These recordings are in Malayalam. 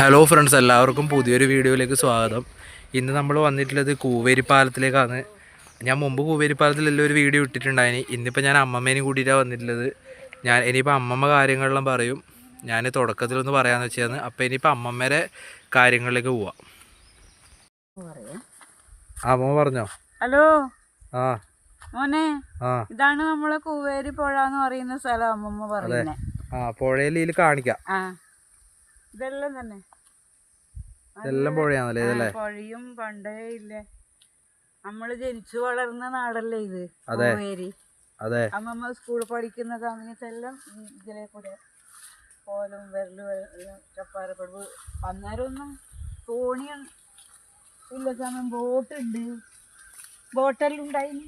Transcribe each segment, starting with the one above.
ഹലോ ഫ്രണ്ട്സ് എല്ലാവർക്കും പുതിയൊരു വീഡിയോയിലേക്ക് സ്വാഗതം. ഇന്ന് നമ്മൾ വന്നിട്ടുള്ളത് കൂവേരി പാലത്തിലേക്കാണ് ഞാൻ മുമ്പ് കൂവേരി പാലത്തിലെല്ലാം ഒരു വീഡിയോ ഇട്ടിട്ടുണ്ടായിന്. ഇന്നിപ്പോൾ ഞാൻ അമ്മമ്മേനെയും കൂട്ടിയിട്ടാണ് വന്നിട്ടുള്ളത്. ഞാൻ ഇനിയിപ്പോൾ അമ്മമ്മ കാര്യങ്ങളെല്ലാം പറയും. ഞാൻ തുടക്കത്തിലൊന്ന് പറയാമെന്ന് വെച്ചാണ്. അപ്പോൾ ഇനിയിപ്പോൾ അമ്മമ്മേരെ കാര്യങ്ങളിലേക്ക് പോവാം. അമ്മ പറഞ്ഞോ? ഹലോ? ആ. മോനെ ഇതാണ് നമ്മളെ കൂവേരി പുഴ എന്ന് പറയുന്ന സ്ഥലം അമ്മമ്മ പറയുന്നേ. ആ പുഴയിൽ ഇതിൽ കാണിക്കാം ഇതെല്ലാം തന്നെ. ഇതെല്ലാം പുഴയാണല്ലേ ഇതല്ലേ? പുഴയും പണ്ടേ ഇല്ല? നമ്മൾ ജനിച്ചു വളർന്ന നാടല്ലേ ഇത് അതെ. അതെ. അമ്മമ്മ സ്കൂളിൽ പഠിക്കുന്ന സമയത്തെല്ലാം ഇതിലെ കൂടെ കോലും വിരൽ ചപ്പാരപ്പടവ് അന്നേരം ഒന്നും തോണി ഇല്ല സമയം ബോട്ടുണ്ട്. ബോട്ടെല്ലാം ഉണ്ടായിന്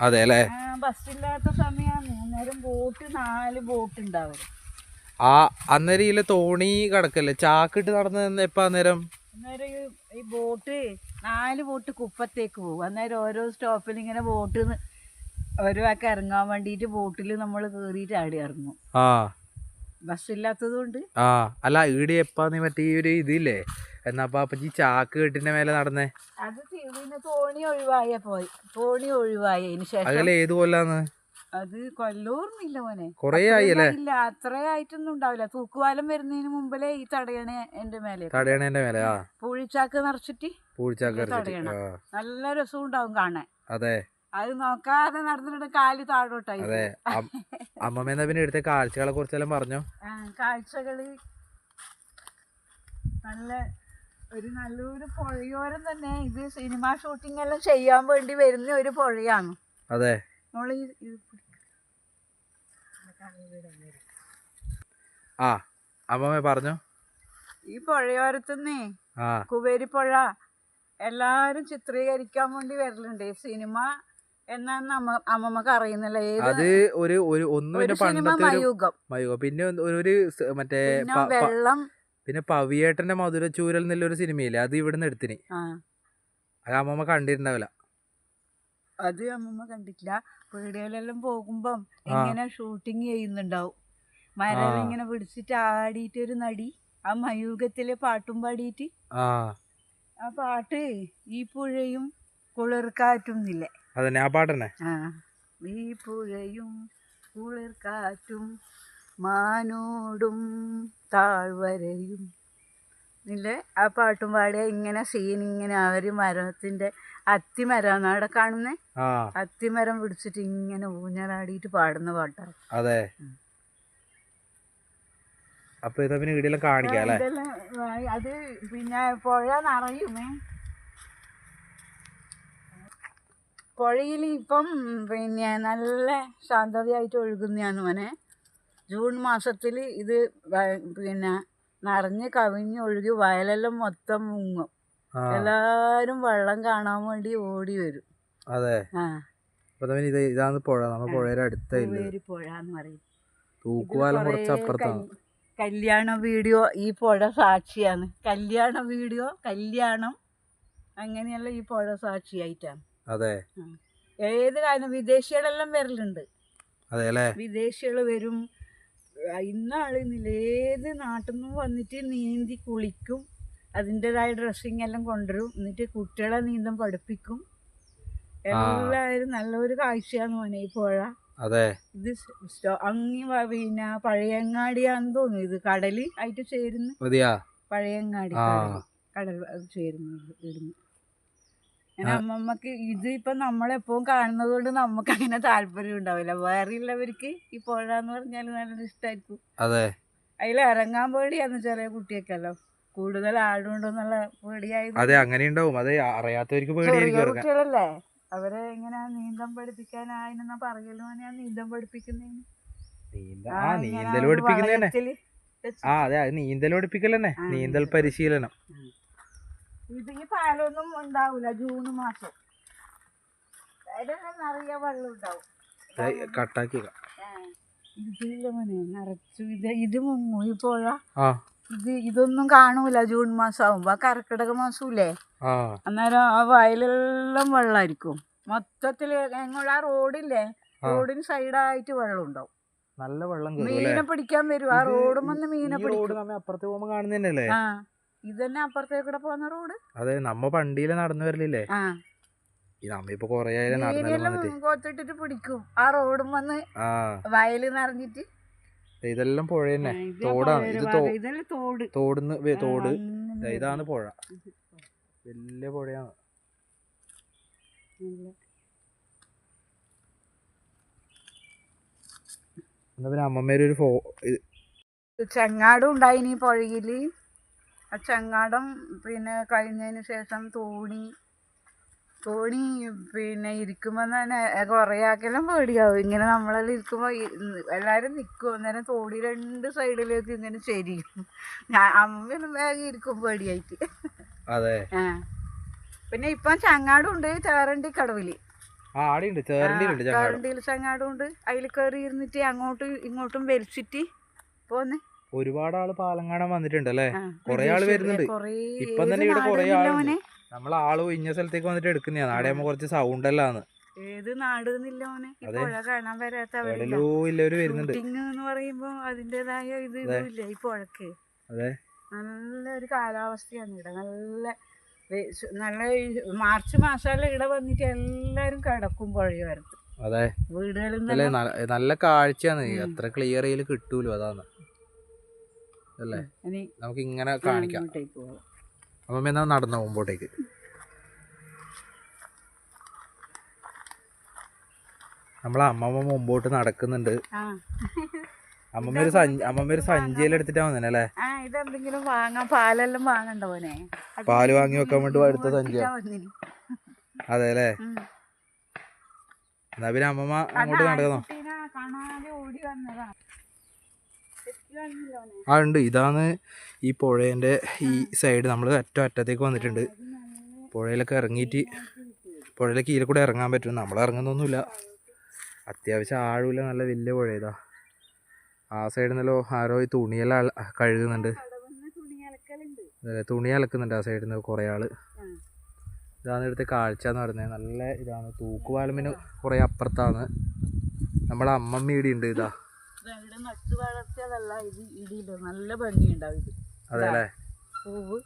അതെ അല്ലേ ബസ് ബസ്സില്ലാത്ത സമയമാണ് അന്നേരം ബോട്ട് നാല് ബോട്ട് ഉണ്ടാവും. ആ അന്നേരം ഇതിലെ തോണി കിടക്കല്ലേ? ചാക്കിട്ട് നടന്ന എപ്പാ അന്നേരം? അന്നേരം ഈ- ബോട്ട് നാല് ബോട്ട് കുപ്പത്തേക്ക് പോകും. അന്നേരം ഓരോ സ്റ്റോപ്പിൽ ഇങ്ങനെ ബോട്ട് ഓരോ ആൾക്ക് ഇറങ്ങാൻ വേണ്ടിട്ട് ബോട്ടിൽ നമ്മൾ കേറിയിട്ട് ആടി ഇറങ്ങും. ആ. ബസ്സില്ലാത്തത് കൊണ്ട് ആ അല്ല ഈടെ എപ്പാന്ന് മറ്റേ ഈ ഒരു ഇതില്ലേ? എന്നാ അപ്പൊ ഈ ചാക്ക് കെട്ടിന്റെ മേലെ നടന്നേ? അത് പിന്നെ തോണി ഒഴിവായ പോയി. തോണി ഒഴിവായ ശേഷം. അകലെ ഏത് കൊല്ലാന്ന്? അത് കൊല്ലൂർന്നില്ല മോനെ. കൊറേ ആയി അല്ലേ? ഇല്ല അത്ര ആയിട്ടൊന്നും ഉണ്ടാവില്ല. തൂക്കുവാലം വരുന്നതിന് മുമ്പേ ഈ തടയണ എന്റെ മേലെ. തടയണേന്റെ മേലെ ആ. പൂഴിച്ചാക്ക് നിറച്ചിട്ട് പൂഴിച്ചാക്ക് തടയണം. നല്ല രസം ഉണ്ടാവും കാണാൻ. അതെ. അത് നോക്കാതെ നടന്നിട്ട് കാൽ താഴോട്ടായി അതെ. അമ്മമ്മ അമ്മമ്മേന്നാ പിന്നെ എടുത്ത? കാഴ്ചകളെ കുറിച്ചെല്ലാം പറഞ്ഞോ? കാഴ്ചകൾ നല്ല ഒരു നല്ലൊരു പുഴയോരം തന്നെ. ഇത് സിനിമ ഷൂട്ടിംഗ് എല്ലാം ചെയ്യാൻ വേണ്ടി വരുന്ന ഒരു പുഴയാണ്. അതെ. ആ അമ്മമ്മ പറഞ്ഞു? ഈ പുഴയോരത്തുനിന്നേ കുബേരിപ്പുഴ കുവേരി പുഴ എല്ലാരും ചിത്രീകരിക്കാൻ വേണ്ടി വരലുണ്ട്. സിനിമ എന്നാന്ന് അമ്മ അമ്മമ്മക്ക് അറിയുന്നില്ല. അത് ഒരു ഒരു ഒന്നും പിന്നെ ഒരു മയൂകം പിന്നെ ഒരു- ഒരു മറ്റേ വെള്ളം പിന്നെ പവിയേട്ടന്റെ മധുരച്ചൂരൽ എന്നുള്ളൊരു സിനിമയില്ലേ? അത് ഇവിടുന്ന് എടുത്തിന്. അത് അമ്മമ്മ കണ്ടിട്ടുണ്ടാവില്ല അത് അമ്മമ്മ കണ്ടിട്ടില്ല. വീടുകളിലെല്ലാം പോകുമ്പം ഇങ്ങനെ ഷൂട്ടിങ് ചെയ്യുന്നുണ്ടാവും. മരം ഇങ്ങനെ പിടിച്ചിട്ട് ആടിയിട്ട് ഒരു നടി ആ മയൂകത്തിലെ പാട്ടും പാടിയിട്ട് ആ. ആ പാട്ട് ഈ പുഴയും കുളിർക്കാറ്റും ഇല്ലേ അതന്നെ ആ പാട്ടന്നെ. ഈ പുഴയും കുളിർക്കാറ്റും മാനോടും താഴ്വരയും. ഇല്ലേ ആ പാട്ടും പാടിയ ഇങ്ങനെ സീൻ ഇങ്ങനെ അവർ മരത്തിന്റെ അത്തിമരമാണ് അവിടെ കാണുന്നേ? അത്തിമരം പിടിച്ചിട്ട് ഇങ്ങനെ ഊഞ്ഞാലാടിയിട്ട് പാടുന്ന പാട്ടാണ് അതെ. അപ്പൊ ഇതാ പിന്നെ ഇടയിലും കാണിക്കാം അല്ലേ? അത് പിന്നെ പുഴ നിറയുമേ പുഴയിൽ ഇപ്പം പിന്നെ നല്ല ശാന്തതയായിട്ട് ഒഴുകുന്നതാണ് മോനെ. ജൂൺ മാസത്തിൽ ഇത് പിന്നെ നിറഞ്ഞ് കവിഞ്ഞ് ഒഴുകി വയലെല്ലാം മൊത്തം മുങ്ങും. എല്ലാരും വെള്ളം കാണാൻ വേണ്ടി ഓടി വരും. അതെ. ഇത് ഇതാണ് പുഴ. നമ്മ പുഴയുടെ അടുത്തില്ല പേര് പുഴ എന്ന് പറയും. തൂക്കുപാലം ഇതിൽ കുറച്ച് അപ്പുറത്താണ്. കല്യാണ വീഡിയോ ഈ പുഴ സാക്ഷിയാണ്. കല്യാണ വീഡിയോ കല്യാണം അങ്ങനെയല്ല ഈ പുഴ സാക്ഷിയായിട്ടാണ്. അതെ. ഏത് കാരണം വിദേശികളെല്ലാം വരലുണ്ട്. വിദേശികൾ വരും ഇന്നാളിന്നില്ല ഏത് നാട്ടിൽ നിന്നും വന്നിട്ട് നീന്തി കുളിക്കും. അതിന്റെതായ ഡ്രസ്സിങ് എല്ലാം കൊണ്ടുവരും. എന്നിട്ട് കുട്ടികളെ നീന്തം പഠിപ്പിക്കും. എല്ലാവരും നല്ലൊരു കാഴ്ചയാണ് മോനെ ഈ പുഴ. അതെ. ഇത് അങ്ങി പിന്നെ പഴയങ്ങാടിയാന്ന് തോന്നുന്നു. ഇത് കടൽ ആയിട്ട് ചേരുന്നു പഴയങ്ങാടി കടൽ ചേരുന്നു ഇടുന്നു. അമ്മമ്മക്ക് ഇത് ഇപ്പൊ നമ്മളെപ്പോഴും കാണുന്നത് കൊണ്ട് നമുക്ക് അങ്ങനെ താല്പര്യം ഉണ്ടാവില്ല. വേറെ ഉള്ളവർക്ക് ഈ പുഴ എന്ന് പറഞ്ഞാൽ നല്ല ഇഷ്ടമായിരിക്കും അതെ. അതിൽ ഇറങ്ങാൻ പേടിയാന്ന് ചെറിയ കുട്ടിയൊക്കെല്ലോ കൂടുതൽ ആടുണ്ടോന്നുള്ള പേടിയായി അതെ അങ്ങനെ ഉണ്ടാവും അതെ അറിയാത്തവർക്ക് കുട്ടികളല്ലേ അവരെ ഇങ്ങനെ നീന്തം പഠിപ്പിക്കാനായിനെന്നാ പറയലോ ഞാൻ നീന്തം പഠിപ്പിക്കുന്നതിന് നീന്തൽ ഒരു പഠിപ്പിക്കുന്നത് തന്നെ വളയത്തിൽ വെച്ച് ആ അതെ അത് നീന്തൽ പഠിപ്പിക്കൽ തന്നെ നീന്തൽ പരിശീലനം. ഇത് ഈ പാലൊന്നും ഉണ്ടാവില്ല ജൂൺ മാസം. നിറയെ വെള്ളം ഉണ്ടാവും. കട്ടാക്കി. ഇതില്ല മോനെ നിറച്ചു. ഇത് ഇത് മുങ്ങും. ആ. ഇത് ഇതൊന്നും കാണൂല ജൂൺ മാസം ആവുമ്പോ. കർക്കിടക മാസൂലേ അന്നേരം ആ വയലെല്ലാം വെള്ളായിരിക്കും. മൊത്തത്തിൽ ഞങ്ങൾ ആ റോഡില്ലേ. റോഡിന് സൈഡായിട്ട് വെള്ളം ഉണ്ടാവും. നല്ല വെള്ളം മീനെ പിടിക്കാൻ വരും. ആ റോഡും വന്ന് മീനെ പിടിക്കും. അപ്പുറത്ത് പോകുമ്പോ ആ. ഇത് തന്നെ അപ്പുറത്തേക്കൂടെ പോകുന്ന റോഡ്? അതെ നമ്മ പണ്ടിയിൽ നടന്നു വരലില്ലേ? ആ. കൊറേ കൊത്തിട്ടിട്ട് പിടിക്കും. ആ റോഡും വന്ന് വയൽ നിറഞ്ഞിട്ട്. ഇതെല്ലാം പുഴ തന്നെ. തോടാണ്. ഇത്. തോട്. തോടുന്ന് തോട്. ഇതാണ് പുഴ. വലിയ പുഴയാണ്. എന്നാ പിന്നെ അമ്മമ്മേരൊരു ഫോ ചെങ്ങാടും ഉണ്ടായിനി പുഴയിൽ. ആ ചങ്ങാടം പിന്നെ കഴിഞ്ഞതിന് ശേഷം തോണി തോണി പിന്നെ ഇരിക്കുമ്പോൾ തന്നെ കുറേ ആക്കെല്ലാം പേടിയാവും. ഇങ്ങനെ നമ്മളെല്ലാം ഇരിക്കുമ്പോൾ എല്ലാവരും നിൽക്കും അന്നേരം തോണി രണ്ട് സൈഡിലേക്ക് ഇങ്ങനെ ചെരിയും. ഞാൻ അമ്മയൊന്നും വേഗം ഇരിക്കും പേടിയായിട്ട്. അതെ. ആ. പിന്നെ ഇപ്പം ചങ്ങാടും ഉണ്ട് ചേറണ്ടി കടവിൽ. ചേറണ്ടിയിൽ ചങ്ങാടും. ഉണ്ട്. അതിൽ കയറി ഇരുന്നിട്ട് അങ്ങോട്ടും ഇങ്ങോട്ടും വലിച്ചിട്ട് പോന്നെ. ഒരുപാട് ആൾ പാലം കാണാൻ വന്നിട്ടുണ്ട് അല്ലേ കൊറേ ആൾ വരുന്നുണ്ട്. ഇപ്പൊ തന്നെ ഇവിടെ കൊറേ ആൾ ആളുണ്ട്. നമ്മൾ ആൾ ഇന്ന സ്ഥലത്തേക്ക് വന്നിട്ട് എടുക്കുന്നതാണ് ആടെ ആകുമ്പോ കുറച്ച് സൗണ്ട് അല്ലാന്ന് ഏത് നാട് എന്നില്ല മോനെ? പുഴ കാണാൻ വരാത്ത വരുന്നുണ്ട്. എന്ന് പറയുമ്പോ അതിന്റേതായ ഇത് ഇല്ല ഈ പുഴക്ക്. അതെ. നല്ലൊരു കാലാവസ്ഥയാണ്. ഇവിടെ നല്ല നല്ല മാർച്ച് മാസമല്ല ഇവിടെ വന്നിട്ട് എല്ലാരും കിടക്കും പുഴയോരത്ത്. അതെ. വീടുകളിൽ നല്ല കാഴ്ചയാണ്. അത്ര ക്ലിയർ ചെയ്യൽ കിട്ടൂലോ അതാണ്. അല്ലേ? നമുക്ക് ഇങ്ങനെ കാണിക്കാം. അമ്മ അമ്മമ്മ എന്നാ നടന്ന മുമ്പോട്ടേക്ക്? നമ്മളെ അമ്മമ്മ മുമ്പോട്ട് നടക്കുന്നുണ്ട്. അമ്മമ്മ ഒരു അമ്മമ്മ ഒരു വന്നെ അല്ലേ? ഇതെന്തെങ്കിലും വാങ്ങാൻ പാലെല്ലാം വാങ്ങണ്ട പോനെ പാൽ വാങ്ങി വെക്കാൻ വേണ്ടി അടുത്ത സഞ്ചി. അതെ അല്ലേ? എന്നാ പിന്നെ അമ്മമ്മ അങ്ങോട്ട് നടക്കണോ നടക്കുന്നോ? കാണാതെ ഓടി വന്നതാ. ആ ഉണ്ട്. ഇതാണ് ഈ പുഴേന്റെ ഈ സൈഡ്. നമ്മൾ അറ്റം അറ്റത്തേക്ക് വന്നിട്ടുണ്ട്. പുഴയിലൊക്കെ ഇറങ്ങിയിട്ട് പുഴയിലെ കീഴിൽ കൂടെ ഇറങ്ങാൻ പറ്റും. നമ്മൾ ഇറങ്ങുന്നൊന്നുമില്ല. അത്യാവശ്യം ആഴമില്ല നല്ല വലിയ പുഴ ഇതാ ആ സൈഡിൽ നിന്നല്ലോ ആരോ ഈ തുണിയെല്ലാം കഴുകുന്നുണ്ട്. തുണി അലക്കുന്നുണ്ട് ആ സൈഡിൽ നിന്ന് കുറേ ആൾ. ആ. ഇതാണ് ഇവിടുത്തെ കാഴ്ച എന്ന് പറയുന്നത്. നല്ല ഇതാണ്. തൂക്കുപാലമിന് കുറേ അപ്പുറത്താണ്. നമ്മളെ അമ്മമ്മ ഇടിയുണ്ട് ഇത്. ഇവിടെ നട്ട് വളർത്തിയതല്ല ഇത് ഇടിയില്ല നല്ല ഭംഗിയുണ്ടാവും ഇത്. അതെല്ലേ പൂവ്.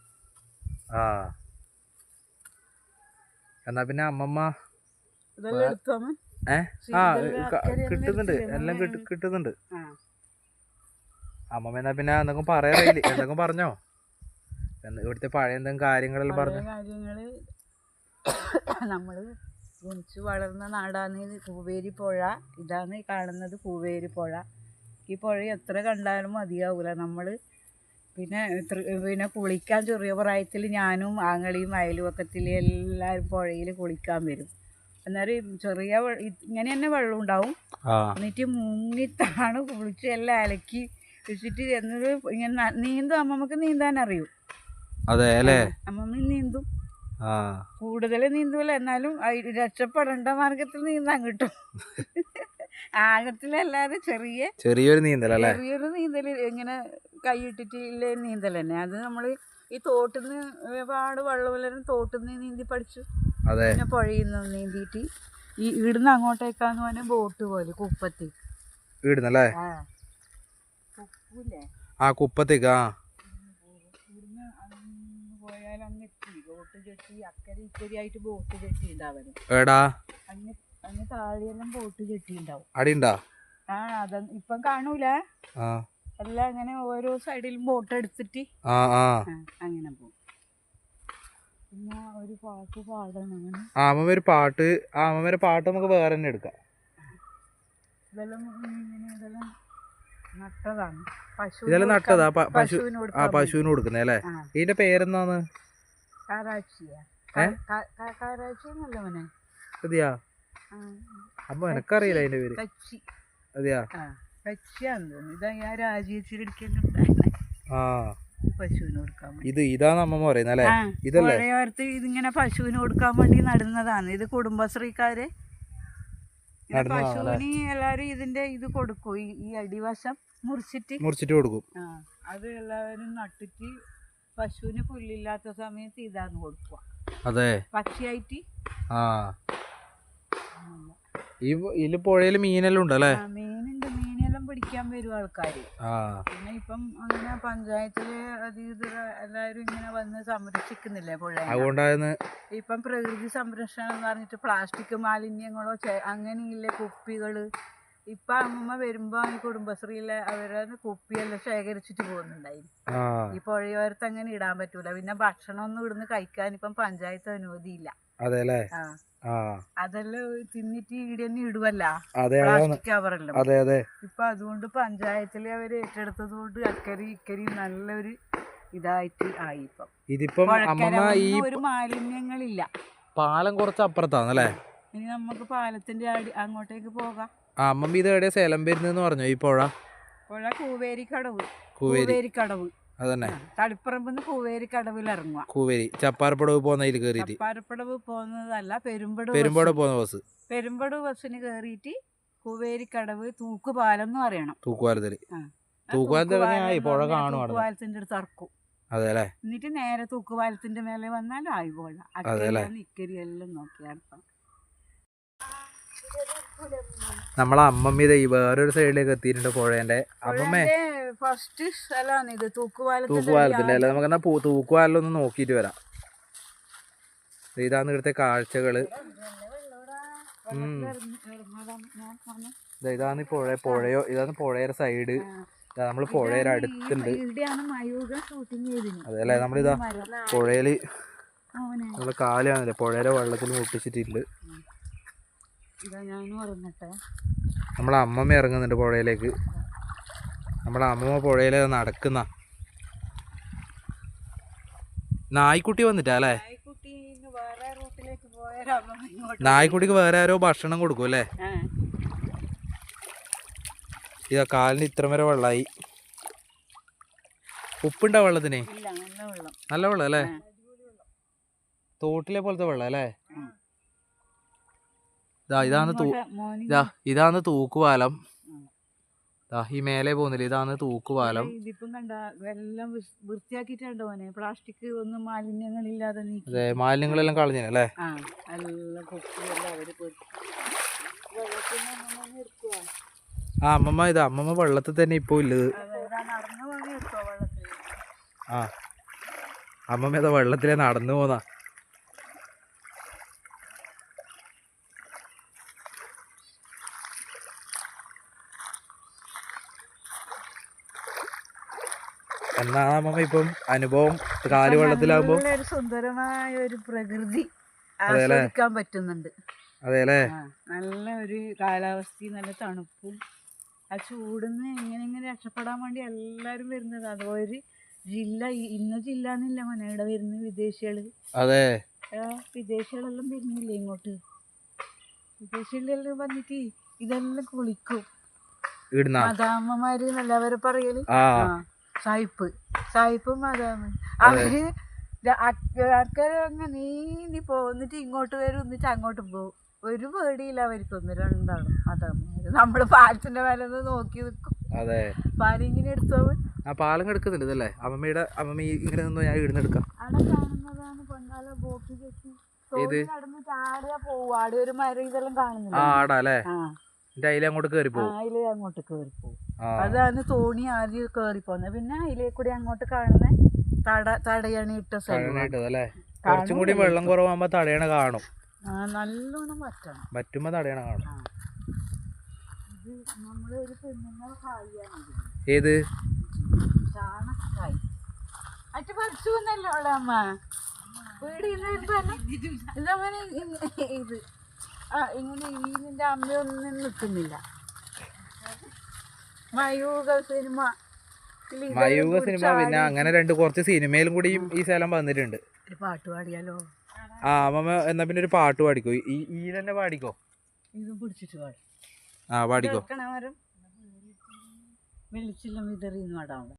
ആ. എന്നാ പിന്നെ അമ്മമ്മ ഏ? ആ കിട്ടുന്നുണ്ട്. എല്ലാം കിട്ടുന്നുണ്ട്. അമ്മമ്മ എന്നാ പിന്നെ എന്തെങ്കിലും പറയാറില്ല എന്തെങ്കിലും പറഞ്ഞോ? ഇവിടുത്തെ പഴയ എന്തെങ്കിലും കാര്യങ്ങളെല്ലാം പറഞ്ഞു? കാര്യങ്ങൾ നമ്മൾ ജനിച്ചു വളർന്ന നാടാണ് പൂവേരി പുഴ. ഇതാണ് കാണുന്നത് പൂവേരി പുഴ. ഈ പുഴ എത്ര കണ്ടാലും മതിയാവൂല. നമ്മൾ പിന്നെ പിന്നെ കുളിക്കാൻ ചെറിയ പ്രായത്തിൽ ഞാനും ആങ്ങളിയും ഒക്കെ എല്ലാവരും പുഴയിൽ കുളിക്കാൻ വരും. അന്നേരം ചെറിയ ഇങ്ങനെ തന്നെ വെള്ളം ഉണ്ടാവും. എന്നിട്ട് മുങ്ങിത്താണ് കുളിച്ച് എല്ലാം അലക്കി വെച്ചിട്ട് എന്നിട്ട് ഇങ്ങനെ നീന്തും. അമ്മമ്മക്ക് നീന്താൻ അറിയും അതെ അമ്മമ്മ നീന്തും. കൂടുതൽ നീന്തൂല. എന്നാലും രക്ഷപ്പെടേണ്ട മാർഗത്തിൽ നീന്താൻ കിട്ടും. ആഴത്തിലല്ലാതെ ചെറിയ ചെറിയൊരു നീന്തൽ അല്ലേ? ചെറിയൊരു നീന്തൽ ഇങ്ങനെ കൈയിട്ടിട്ടില്ല നീന്തൽ തന്നെ. അത് നമ്മൾ ഈ തോട്ടിൽ നിന്ന് ഒരുപാട് വെള്ളമെല്ലാം തോട്ടിൽ നിന്ന് നീന്തി പഠിച്ചു. അതെ. പിന്നെ പുഴയിൽ നിന്ന് നീന്തിയിട്ട് ഈ ഇവിടുന്ന് അങ്ങോട്ടേക്കാന്ന് പറഞ്ഞാൽ ബോട്ട് പോലെ കുപ്പത്തി. ഇവിടുന്നല്ലേ? ആ. കുപ്പത്തേക്ക് ആ. പോയാൽ അങ്ങ് എത്തി. ബോട്ട് കെട്ടി അക്കരെ ഇക്കരി ആയിട്ട് ബോട്ട് എടാ. അങ്ങ് താഴെയെല്ലാം ഉണ്ടാവും ആ അത് ഇപ്പം കാണൂല. ആ. എല്ലാം അങ്ങനെ ഓരോ സൈഡിലും ബോട്ട് എടുത്തിട്ട്. ആ ആ. ആ, അങ്ങനെ പോകും പിന്നെ ഒരു പാട്ട് പാടണം അങ്ങനെ. ഒരു പാട്ട് ഒരു പാട്ട് നമുക്ക് വേറെ തന്നെ എടുക്കാം. ഇതെല്ലാം ഇങ്ങനെ ഇതെല്ലാം നട്ടതാണ്. പശു ഇതെല്ലാം നട്ടതാ? പ- പശു ആ പശുവിന് കൊടുക്കുന്നേ അല്ലേ? ആ. ഇതിന്റെ പേരെന്താന്ന് എന്നല്ല മോനെ? ആ, അമ്മ എനക്കറിയില്ല അതിന്റെ പേര്. അതെയാ? ഇതാ ഇത് അമ്മ പറയുന്നത് അല്ലേ? ഇതല്ലേ? ഇതിങ്ങനെ പശുവിന് കൊടുക്കാൻ വേണ്ടി നടുന്നതാണ്. ഇത് കുടുംബശ്രീക്കാര്. പശുവിന് എല്ലാരും ഇതിന്റെ ഇത് കൊടുക്കും. ഈ അടിവശം മുറിച്ചിട്ട്. മുറിച്ചിട്ട് കൊടുക്കും. അത് എല്ലാവരും നട്ടിട്ട് പശുവിന് പുല്ലില്ലാത്ത സമയത്ത് ഇതാന്ന് കൊടുക്കുക അതെ. പക്ഷിയായിട്ട്. ആ. ഈ ഇതിൽ പുഴയിൽ മീനെല്ലാം ഉണ്ടല്ലേ? അല്ലേ മീനുണ്ട്. മീനെല്ലാം പിടിക്കാൻ വരും ആൾക്കാർ ആ. പിന്നെ ഇപ്പം അങ്ങനെ പഞ്ചായത്തിലെ അധികൃതർ എല്ലാരും ഇങ്ങനെ വന്ന് സംരക്ഷിക്കുന്നില്ലേ പുഴ അതുകൊണ്ടായിരുന്നു ഇപ്പം പ്രകൃതി സംരക്ഷണം എന്ന് പറഞ്ഞിട്ട് പ്ലാസ്റ്റിക് മാലിന്യങ്ങളോ അങ്ങനെയില്ലേ അങ്ങനെയില്ല ഇപ്പൊ അമ്മമ്മ വരുമ്പോ ഈ കുടുംബശ്രീയിലെ അവരെ കുപ്പിയെല്ലാം ശേഖരിച്ചിട്ട് പോകുന്നുണ്ടായി. ആ. ഈ പുഴയോരത്ത് അങ്ങനെ ഇടാൻ പറ്റൂല. പിന്നെ ഭക്ഷണം ഒന്നും ഇവിടുന്ന് കഴിക്കാൻ ഇപ്പം പഞ്ചായത്ത് അനുമതിയില്ല. അതെ അല്ലേ അതെല്ലാം തിന്നിട്ട് ഇടുവല്ല. അതെ കവറെല്ലാം അതെ അതെ. ഇപ്പൊ അതുകൊണ്ട് പഞ്ചായത്തിലെ അവർ ഏറ്റെടുത്തത് കൊണ്ട് അക്കരി ഇക്കരി നല്ലൊരു ഇതായിട്ട് ആയി ഇപ്പം. ഇതിപ്പം അമ്മമ്മ ഈ ഒരു മാലിന്യങ്ങളില്ല. പാലം കുറച്ച് അപ്പുറത്താണല്ലേ ഇനി നമുക്ക് പാലത്തിന്റെ അടി അങ്ങോട്ടേക്ക് പോകാം. ആ അമ്മമ്മ ഇത് എവിടെയാ? സേലം വരുന്നെന്ന് പറഞ്ഞു? ഈ പുഴ? പുഴ കൂവേരി കടവ് കൂവേരി. കടവ് അതന്നെ. തളിപ്പറമ്പിന്ന് കൂവേരി കടവിൽ ഇറങ്ങുക കൂവേരി ചപ്പാറപ്പടവ് പോകുന്ന കയറിയിട്ട് പോകുന്നതല്ല പെരുമ്പട് പെരുമ്പോടെ പോകുന്ന ബസ്. പെരുമ്പടവ് ബസ്സിന് കയറിയിട്ട് കൂവേരി കടവ് തൂക്കുപാലം എന്ന് പറയണം തൂക്കുപാലത്തിൽ. തൂക്കുപാലത്തിന്റെ അടുത്ത് ഇറക്കും എന്നിട്ട് നേരെ തൂക്കുപാലത്തിന്റെ മേലെ വന്നാൽ ആയി? അക്കരി എല്ലാം നോക്കി നമ്മളെ അമ്മമ്മ ഇത് വേറൊരു സൈഡിലേക്ക് എത്തിയിട്ടുണ്ട് പുഴേന്റെ അമ്മമ്മേ ഫസ്റ്റ് സ്ഥലമാണ് ഇത്. തൂക്കുപാലത്തിന്റെ അല്ല? നമുക്ക് എന്നാ തൂക്കുപാലൊന്ന് നോക്കിയിട്ട് വരാം. ഇതാന്ന് ഇതാണ് ഇവിടുത്തെ കാഴ്ചകൾ. ഇതാണ് പുഴ പുഴയോ ഇതാണ് പുഴയുടെ സൈഡ്. നമ്മൾ പുഴയുടെ അടുത്തുണ്ട്. അതെ അല്ലേ? നമ്മളിതാ പുഴയിൽ നമ്മൾ നമ്മളെ കാലാണല്ലേ പുഴയുടെ വെള്ളത്തിൽ മുട്ടിച്ചിട്ടുണ്ട് ഇതാ ഞാനും പറഞ്ഞിട്ടെ നമ്മളെ അമ്മമ്മ ഇറങ്ങുന്നുണ്ട് പുഴയിലേക്ക്. നമ്മളെ അമ്മമ്മ പുഴയിൽ നടക്കുന്ന. നായ്ക്കുട്ടി വന്നിട്ടാ അല്ലേ? നായ്ക്കുട്ടിക്ക് വേറെ ആരോ ഭക്ഷണം കൊടുക്കും അല്ലേ? ഇതാ കാലിന് ഇത്ര വരെ വെള്ളമായി ഉപ്പുണ്ടോ വെള്ളത്തിന്? നല്ല വെള്ളം. അല്ലേ? തോട്ടിലെ പോലത്തെ വെള്ളം അല്ലേ. ഇതാ ഇതാണ് തൂ ഇതാ ഇതാണ് തൂക്കുപാലം. ഇതാ ഈ മേലെ പോകുന്നില്ല? ഇതാണ് തൂക്കുപാലം. ഇതിപ്പം കണ്ട എല്ലാം വൃത്തിയാക്കിയിട്ടുണ്ടോ മോനെ? പ്ലാസ്റ്റിക് ഒന്നും മാലിന്യങ്ങളില്ലാതെ അതെ മാലിന്യങ്ങളെല്ലാം കളഞ്ഞു അല്ലേ? ആ അമ്മമ്മ ഇതാ അമ്മമ്മ വെള്ളത്തിൽ തന്നെ ഇപ്പോ ഇല്ലത് ആ. അമ്മമ്മ ഇതാ വെള്ളത്തിലെ നടന്നു പോന്നാ. എന്നാണ് അമ്മ ഇപ്പം അനുഭവം കാൽ വെള്ളത്തിലാകുമ്പോ സുന്ദരമായ ഒരു പ്രകൃതി അതെല്ലേ? ആസ്വദിക്കാൻ പറ്റുന്നുണ്ട്. അതെ അല്ലേ ആ, നല്ല ഒരു കാലാവസ്ഥയും നല്ല തണുപ്പും ആ ചൂടിന്ന് എങ്ങനെ എങ്ങനെ രക്ഷപ്പെടാൻ വേണ്ടി എല്ലാരും വരുന്നത്. അതുപോലെ ജില്ല ഇന്ന ജില്ല എന്നില്ല മനയുടെ വരുന്ന വിദേശികൾ. അതെ. വിദേശികളെല്ലാം വരുന്നില്ലേ ഇങ്ങോട്ട്? വിദേശികളെല്ലാം വന്നിട്ട് ഇതെല്ലാം കുളിക്കും. ഇടുന്ന നല്ലവരെ പറയൽ. ആ, സായിപ്പ്. സായിപ്പും മദാമ്മ അവർ ആൾക്കാർ അങ്ങ് നീന്തി പോന്നിട്ട് ഇങ്ങോട്ട് വരും എന്നിട്ട് അങ്ങോട്ട് പോകും ഒരു പേടിയില്ല അവർക്ക് ഒന്ന് രണ്ടാണ് അതാണ്. നമ്മൾ പാലത്തിന്റെ മേലെ നോക്കി നിൽക്കും അതെ. പാലിങ്ങനെ എടുത്തോവും ആ പാലം കിടക്കുന്നുണ്ട് ഇതല്ലേ? അമ്മയുടെ അമ്മമ്മ ഇങ്ങനെ നിന്നോ ഞാൻ ഇടുന്ന് എടുക്കാം. അവിടെ കാണുന്നതാണ് പൊന്നാല ബോക്കി കെട്ടി ഏത്? നടന്നിട്ട് ആടെ പോവും ആടെ ഒരു മരം ഇതെല്ലാം ആ കാണുന്നില്ല ആടാ അല്ലേ? ആ. എന്റെ അതിലെ അങ്ങോട്ട് കേറി പോകും അതിൽ അങ്ങോട്ട് കേറി പോകും അതാണ് തോണി ആദ്യം കേറി പോന്നെ പിന്നെ അതിലേ കൂടി അങ്ങോട്ട് കാണുന്ന തട തടയണി ഇട്ട സ്ഥലം. കുറച്ചും കൂടി വെള്ളം കുറവാകുമ്പോ തടയണ കാണും. നല്ലോണം പറ്റണം പറ്റുമ്പോ തടയണ കാണും. ഏത്? ചാണക്കായി. അച്ഛൻ പറിച്ചു വന്നല്ലോ അവിടെ അമ്മ. വീട് ഇതങ്ങനെ ഇത് ആ ഇങ്ങനെ ഇതിന്റെ അമ്മയൊന്നും നിൽക്കുന്നില്ല. മയൂക സിനിമ. മയൂക സിനിമ പിന്നെ അങ്ങനെ രണ്ട് കുറച്ച് സിനിമയിലും കൂടി ഈ സ്ഥലം വന്നിട്ടുണ്ട്. പാട്ട് പാടിയാലോ? ആ മമ്മ എന്നാ പിന്നെ ഒരു പാട്ട് പാടിക്കോ? ഈ ഈ തന്നെ പാടിക്കോ? ഇത് പിടിച്ചിട്ട് പാടി. ആ പാടിക്കോ? മരം വെളിച്ചെല്ലാം പാടാം